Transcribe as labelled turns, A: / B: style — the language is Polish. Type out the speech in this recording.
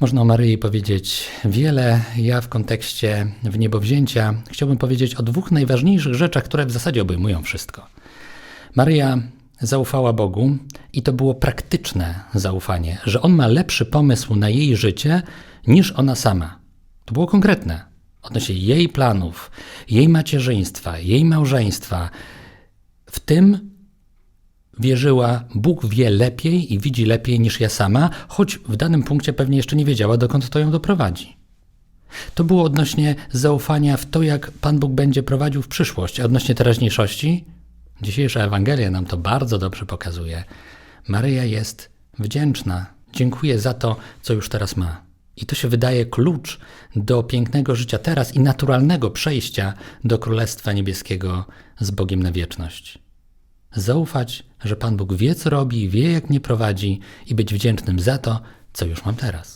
A: Można o Maryi powiedzieć wiele. Ja w kontekście w niebowzięcia chciałbym powiedzieć o dwóch najważniejszych rzeczach, które w zasadzie obejmują wszystko. Maryja zaufała Bogu i to było praktyczne zaufanie, że On ma lepszy pomysł na jej życie niż ona sama. To było konkretne odnośnie jej planów, jej macierzyństwa, jej małżeństwa. W tym wierzyła, Bóg wie lepiej i widzi lepiej niż ja sama, choć w danym punkcie pewnie jeszcze nie wiedziała, dokąd to ją doprowadzi. To było odnośnie zaufania w to, jak Pan Bóg będzie prowadził w przyszłość, a odnośnie teraźniejszości. Dzisiejsza Ewangelia nam to bardzo dobrze pokazuje. Maryja jest wdzięczna, dziękuję za to, co już teraz ma. I to się wydaje klucz do pięknego życia teraz i naturalnego przejścia do Królestwa Niebieskiego z Bogiem na wieczność. Zaufać, że Pan Bóg wie, co robi, wie, jak mnie prowadzi i być wdzięcznym za to, co już mam teraz.